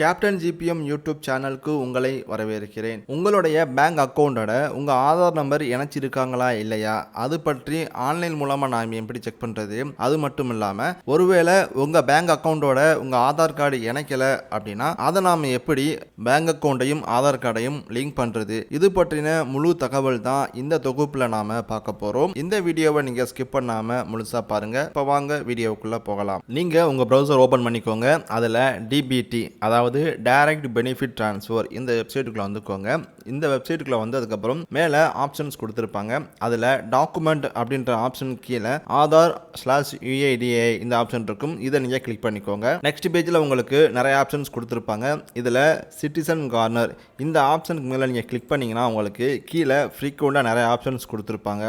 Captain GBM YouTube சேனலுக்கு உங்களை வரவேற்கிறேன். உங்களுடைய பேங்க் அக்கௌண்ட்டோட உங்கள் ஆதார் நம்பர் இணைச்சிருக்காங்களா இல்லையா? அது பற்றி ஆன்லைன் மூலமாக நாம் எப்படி செக் பண்ணுறது அது மட்டும் இல்லாமல் ஒருவேளை உங்கள் பேங்க் அக்கௌண்ட்டோட உங்கள் ஆதார் கார்டு இணைக்கலை அப்படின்னா அதை நாம் எப்படி பேங்க் அக்கௌண்ட்டையும் ஆதார் கார்டையும் லிங்க் பண்ணுறது இது பற்றின முழு தகவல் தான் இந்த தொகுப்பில் நாம் பார்க்க போகிறோம் இந்த வீடியோவை நீங்கள் ஸ்கிப் பண்ணாமல் முழுசாக பாருங்கள் இப்போ வாங்க வீடியோவுக்குள்ளே போகலாம். நீங்கள் உங்கள் ப்ரௌசர் ஓப்பன் பண்ணிக்கோங்க. அதில் டிபிடி அதாவது டைரக்ட் பெனிஃபிட் ட்ரான்ஸ்ஃபர் இந்த வெப்சைட்டுக்குள்ளே வந்துக்கோங்க. இந்த வெப்சைட்டுக்குள்ளே வந்ததுக்கப்புறம் மேலே ஆப்ஷன்ஸ் கொடுத்துருப்பாங்க. அதில் டாக்குமெண்ட் அப்படின்ற ஆப்ஷன் கீழே ஆதார் ஸ்லாஷ் யூஐடிஏ இந்த ஆப்ஷன் இருக்கும். இதை நீங்கள் கிளிக் பண்ணிக்கோங்க. நெக்ஸ்ட் பேஜில் உங்களுக்கு நிறைய ஆப்ஷன்ஸ் கொடுத்துருப்பாங்க. இதில் சிட்டிசன் கார்னர் இந்த ஆப்ஷனுக்கு மேலே நீங்கள் கிளிக் பண்ணிங்கன்னா உங்களுக்கு கீழே ஃப்ரீக்வெண்ட்டாக நிறைய ஆப்ஷன்ஸ் கொடுத்துருப்பாங்க.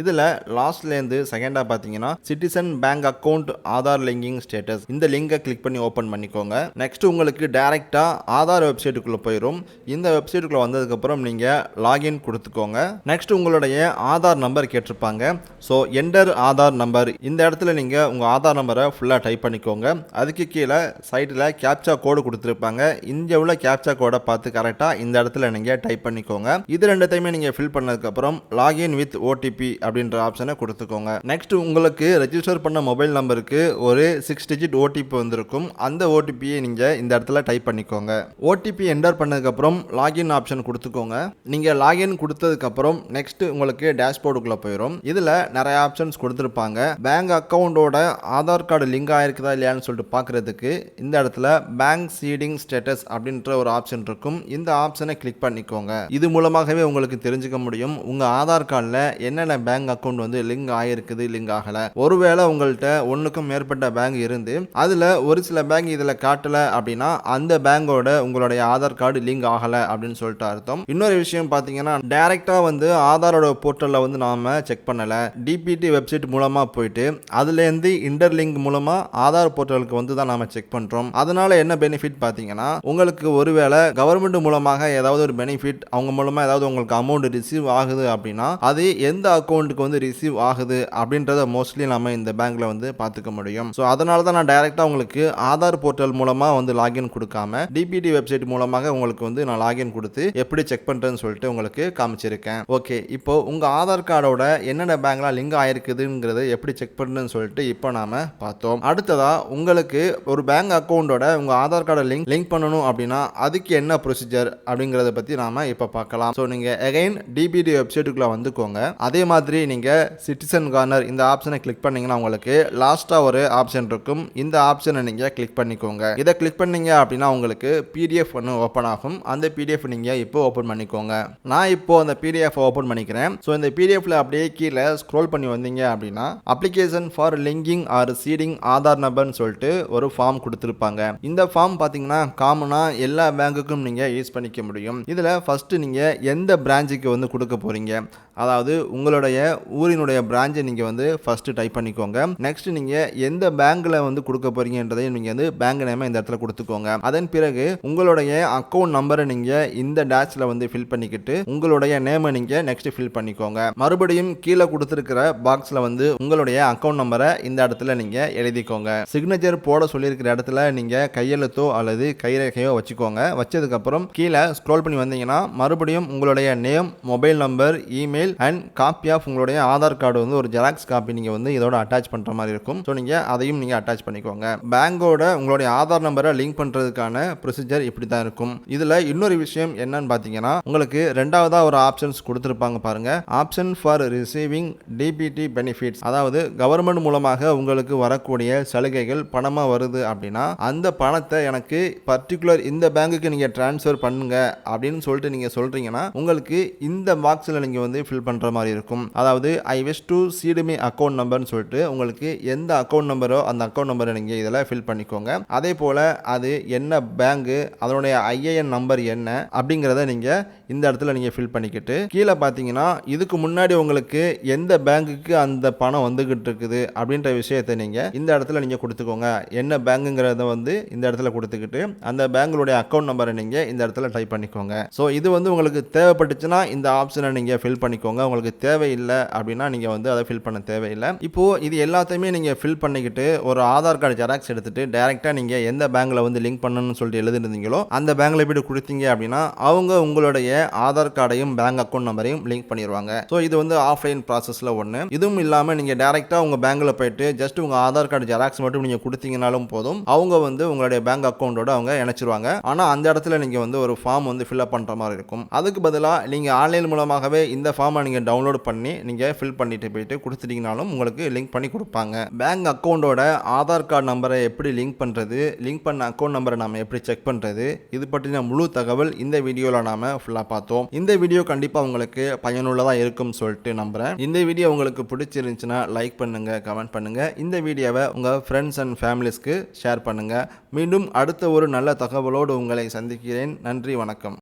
இதில் லாஸ்ட்லேருந்து செகண்டாக பார்த்தீங்கன்னா citizen bank account Aadhaar linking status இந்த லிங்கை கிளிக் பண்ணி ஓப்பன் பண்ணிக்கோங்க. நெக்ஸ்ட் உங்களுக்கு டைரெக்டாக ஆதார் வெப்சைட்டுக்குள்ளே போயிடும் இந்த வெப்சைட்டுக்குள்ளே வந்ததுக்கப்புறம் நீங்கள் லாகின் கொடுத்துக்கோங்க. நெக்ஸ்ட் உங்களுடைய ஆதார் நம்பர் கேட்டிருப்பாங்க. So enter Aadhaar number. இந்த இடத்துல நீங்கள் உங்கள் ஆதார் நம்பரை ஃபுல்லாக டைப் பண்ணிக்கோங்க. அதுக்கு கீழே சைட்டில் கேப்சா கோடு கொடுத்துருப்பாங்க. இங்கே உள்ள கேப்சா கோடை பார்த்து கரெக்டாக இந்த இடத்துல நீங்கள் டைப் பண்ணிக்கோங்க. இது ரெண்டுத்தையுமே நீங்கள் ஃபில் பண்ணதுக்கப்புறம் லாகின் வித் ஓடிபி அப்படின்ற ஆப்ஷனை கொடுத்துக்கோங்க. நெக்ஸ்ட் உங்களுக்கு ரெஜிஸ்டர் பண்ண மொபைல் நம்பருக்கு ஒரு சிக்ஸ் டிஜிட் ஓடிபி வந்திருக்கும். அந்த ஓடிபியை நீங்கள் இந்த இடத்துல டைப் பண்ணிக்கோங்க. ஓடிபி என்டர் பண்ணதுக்கப்புறம் லாகின் ஆப்ஷன் கொடுத்துக்கோங்க. நீங்கள் லாகின் கொடுத்ததுக்கப்புறம் நெக்ஸ்ட் உங்களுக்கு டேஷ்போர்டுக்குள்ளே போயிடும் இதில் நிறைய ஆப்ஷன்ஸ் கொடுத்துருப்பாங்க. பேங்க் அக்கௌண்ட்டோட ஆதார் கார்டு லிங்க் ஆயிருக்குதா இல்லையான்னு சொல்லிட்டு பார்க்குறதுக்கு இந்த இடத்துல பேங்க் சீடிங் ஸ்டேட்டஸ் அப்படின்ற ஒரு ஆப்ஷன் இருக்கும். இந்த ஆப்ஷனை கிளிக் பண்ணிக்கோங்க. இது மூலமாகவே உங்களுக்கு தெரிஞ்சுக்க முடியும். உங்கள் ஆதார் கார்டில் என்னென்ன பேங்க் அக்கௌண்ட் வந்து லிங்க் ஆகிருக்குது லிங்க் ஆகலை. ஒருவேளை உங்கள்கிட்ட ஒன்றுக்கும் மேற்பட்ட பேங்க் இருந்து அதில் ஒரு சில பேங்க் இதில் காட்டலை அப்படின்னா அந்த பேங்கோட உங்களுடைய ஆதார் கார்டு லிங்க் ஆகலை அப்படின்னு சொல்லிட்டு அர்த்தம். இன்னொரு விஷயம் பார்த்தீங்கன்னா டைரெக்டாக வந்து ஆதாரோட போர்ட்டலில் வந்து நாம் செக் பண்ணலை. டிபிடி வெப்சைட் மூலமாக போயிட்டு அதுலேருந்து இன்டர்லிங்க் மூலமாக ஆதார் போர்ட்டலுக்கு வந்து தான் நாம் செக் பண்ணுறோம் அதனால் என்ன பெனிஃபிட் பார்த்தீங்கன்னா உங்களுக்கு ஒருவேளை கவர்மெண்ட் மூலமாக ஏதாவது ஒரு பெனிஃபிட் அவங்க மூலமாக ஏதாவது உங்களுக்கு அமௌண்ட் ரிசீவ் ஆகுது அப்படின்னா அது எந்த அக்கௌண்ட்டுக்கு வந்து ரிசீவ் ஆகுது அப்படின்றத மோஸ்ட்லி நம்ம இந்த பேங்க்கில் வந்து பார்த்துக்க முடியும். ஸோ அதனால தான் நான் டைரெக்டாக உங்களுக்கு ஆதார் போர்ட்டல் மூலமாக வந்து லாகின் கொடுக்காம டிபிடி வெப்சைட் மூலமாக உங்களுக்கு வந்து நான் லாகின் கொடுத்து எப்படி செக் பண்ணுறேன்னு சொல்லிட்டு உங்களுக்கு காமிச்சிருக்கேன். ஓகே இப்போ உங்கள் ஆதார் கார்டோட என்னென்ன பேங்க்லாம் லிங்க் ஆயிருக்குதுங்கிறத எப்படி செக் பண்ணுன்னு சொல்லிட்டு இப்போ நாம பார்த்தோம். அடுத்ததா உங்களுக்கு ஒரு பேங்க் அக்கௌண்ட்டோட உங்கள் ஆதார் கார்டை லிங்க் லிங்க் பண்ணணும் அப்படின்னா அதுக்கு என்ன ப்ரொசீஜர் அப்படிங்கிறத பற்றி நாம இப்போ பார்க்கலாம். ஸோ நீங்கள் எகைன் டிபிடி வெப்சைட்டுக்குள்ளே வந்துக்கோங்க. அதே மாதிரி நீங்கள் சிட்டிசன் கார்னர் இந்த ஆப்ஷனை கிளிக் பண்ணிங்கன்னா உங்களுக்கு லாஸ்ட்டாக ஒரு ஆப்ஷன் இருக்கும். இந்த ஆப்ஷனை நீங்கள் கிளிக் பண்ணிக்கோங்க. இதை கிளிக் பண்ணீங்க அப்படின்னா உங்களுக்கு பிடிஎஃப் ஒன்று ஓப்பன் ஆகும். அந்த பிடிஎஃப் நீங்கள் இப்போ ஓப்பன் பண்ணிக்கோங்க. நான் இப்போ அந்த பிடிஎஃப் ஓப்பன் பண்ணிக்கிறேன். ஸோ இந்த பிடிஎஃப்ல அப்படியே கீழே ஸ்க்ரோல் பண்ணி வந்தீங்க அப்படின்னா application for linking or seeding Aadhaar நம்பர்னு சொல்லிட்டு ஒரு ஃபார்ம் கொடுத்துருப்பாங்க. இந்த ஃபார்ம் பார்த்தீங்கன்னா காமனாக எல்லா பேங்குக்கும் நீங்கள் யூஸ் பண்ணிக்க முடியும். இதில் ஃபஸ்ட்டு நீங்கள் எந்த பிரான்ச்சுக்கு வந்து கொடுக்க போகிறீங்க அதாவது உங்களுடைய ஊரினுடைய பிரான்ச்சை நீங்கள் வந்து ஃபஸ்ட்டு டைப் பண்ணிக்கோங்க. நெக்ஸ்ட் நீங்கள் எந்த பேங்க்கில் வந்து கொடுக்க போகிறீங்கன்றதையும் நீங்கள் வந்து பேங்க் நேமை இந்த இடத்துல கொடுத்துக்கோங்க. அதன் பிறகு உங்களுடைய அக்கௌண்ட் நம்பரை நீங்கள் இந்த டேஷில் வந்து ஃபில் பண்ணிக்கிட்டு உங்களுடைய நேமை நீங்கள் நெக்ஸ்ட் ஃபில் பண்ணிக்கோங்க. மறுபடியும் கீழே கொடுத்துருக்கிற பாக்ஸில் வந்து உங்களுடைய அக்கௌண்ட் நம்பரை இந்த இடத்துல நீங்கள் எழுதிக்கோங்க. சிக்னேச்சர் போட சொல்லியிருக்கிற இடத்துல நீங்கள் கையெழுத்தோ அல்லது கைரேகையோ வச்சுக்கோங்க. வச்சதுக்கப்புறம் கீழே ஸ்க்ரோல் பண்ணி வந்தீங்கன்னா மறுபடியும் உங்களுடைய name mobile number email and copy of உங்களுடைய ஆதார் கார்டு வந்து ஒரு ஜெராக்ஸ் காப்பி நீங்கள் வந்து இதோட அட்டாச் பண்ணுற மாதிரி இருக்கும். ஸோ நீங்கள் அதையும் நீங்கள் அட்டாச் பண்ணிக்கோங்க. பேங்கோட உங்களுடைய ஆதார் நம்பரை லிங்க் பண்ணுறதுக்கான ப்ரொசீஜர் இப்படி தான் இருக்கும். இதில் இன்னொரு விஷயம் என்னன்னு பார்த்தீங்கன்னா உங்களுக்கு ரெண்டாவதாக ஒரு ஆப்ஷன்ஸ் கொடுத்துருப்பாங்க பாருங்க. Option for receiving DBT benefits அதாவது கவர்மெண்ட் மூலமாக உங்களுக்கு வரக்கூடிய சலுகைகள் பணமாக வருது அப்படின்னா அந்த பணத்தை எனக்கு பர்டிகுலர் இந்த பேங்குக்கு நீங்கள் ட்ரான்ஸ்ஃபர் பண்ணுங்க அப்படின்னு சொல்லிட்டு நீங்கள் சொல்கிறீங்கன்னா உங்களுக்கு இந்த பாக்ஸில் நீங்கள் வந்து ஃபில் பண்ணுற மாதிரி இருக்கும். அதாவது I wish to seed my account நம்பர்னு சொல்லிட்டு உங்களுக்கு எந்த அக்கௌண்ட் நம்பரோ அந்த அக்கௌண்ட் நம்பரை நீங்கள் இதில் ஃபில் பண்ணிக்கோங்க. அதே போல் அது என்ன பேங்க்கு அதனுடைய ஐஏஎன் நம்பர் என்ன அப்படிங்கிறத நீங்கள் இந்த இடத்துல நீங்கள் ஃபில் பண்ணிக்கிட்டு கீழே பார்த்தீங்கன்னா இதுக்கு முன்னாடி உங்களுக்கு எந்த பேங்குக்கு அந்த பணம் வந்துகிட்டு இருக்குது அப்படின்ற விஷயத்தை நீங்கள் இந்த இடத்துல நீங்கள் கொடுத்துக்கோங்க. என்ன பேங்குங்கிறத வந்து இந்த இடத்துல கொடுத்துக்கிட்டு அந்த பேங்குடைய அக்கௌண்ட் நம்பரை நீங்கள் இந்த இடத்துல டைப் பண்ணிக்கோங்க. ஸோ இது வந்து உங்களுக்கு தேவைப்பட்டுச்சுன்னா இந்த ஆப்ஷனை நீங்கள் ஃபில் பண்ணிக்கோங்க. உங்களுக்கு தேவையில்லை அப்படின்னா நீங்கள் வந்து அதை ஃபில் பண்ண தேவையில்லை. இப்போது இது எல்லாத்தையுமே நீங்கள் ஃபில் பண்ணிக்கிட்டு ஒரு ஆதார் கார்டு ஜெராக்ஸ் எடுத்துகிட்டு டேரெக்டாக நீங்கள் எந்த பேங்க்கில் வந்து லிங்க் பண்ணணும்னு சொல்லிட்டு எழுதிருந்தீங்களோ அந்த பேங்க்கில் போய்ட்டு கொடுத்தீங்க அப்படின்னா அவங்க உங்களுடைய ஆதார் கார்டையும் பேங்க் அக்கௌண்ட் நம்பரையும் லிங்க் பண்ணிடுவாங்க ஸோ இது வந்து ஆஃப்லைன் ப்ராசஸில் ஒன்று இதுவும் இல்லாமல் நீங்கள் டேரெக்டாக உங்கள் பேங்க்கில் போயிட்டு ஜஸ்ட் உங்கள் ஆதார் கார்டு ஜெராக்ஸ் மட்டும் நீங்கள் கொடுத்தீங்கனாலும் போதும் அவங்க வந்து உங்களுடைய பேங்க் அக்கௌண்ட்டோட அவங்க இணைச்சிருவாங்க. ஆனால் அந்த இடத்துல நீங்கள் வந்து ஒரு ஃபார்ம் வந்து ஃபில்அப் பண்ணுற மாதிரி இருக்கும். அதுக்கு பதிலாக நீங்கள் ஆன்லைன் மூலமாகவே இந்த ஃபார்மை நீங்கள் டவுன்லோட் பண்ணி நீங்கள் ஃபில் பண்ணிட்டு போயிட்டு கொடுத்துட்டீங்கனாலும் உங்களுக்கு லிங்க் பண்ணி கொடுப்பாங்க. பேங்க் அக்கௌண்ட்டோட ஆதார் கார்டு நம்பரை எப்படி லிங்க் பண்ணுறது லிங்க் பண்ண அக்கௌண்ட் நம்பரை நம்ம எப்படி செக் பண்ணுறது இது பற்றின முழு தகவல் இந்த வீடியோவில் நாம் ஃபுல்லாக பார்த்தோம் இந்த வீடியோ கண்டிப்பாக உங்களுக்கு பயனுள்ளதாக இருக்கும்னு சொல்லிட்டு நம்புகிறேன் இந்த வீடியோ உங்களுக்கு பிடிச்சிருந்துச்சுன்னா லைக் பண்ணுங்கள் கமெண்ட் பண்ணுங்கள் இந்த வீடியோவை உங்கள் ஃப்ரெண்ட்ஸ் அண்ட் ஃபேமிலிஸ்க்கு ஷேர் பண்ணுங்கள் மீண்டும் அடுத்த ஒரு நல்ல தகவலோடு உங்களை சந்திக்கிறேன். நன்றி வணக்கம்.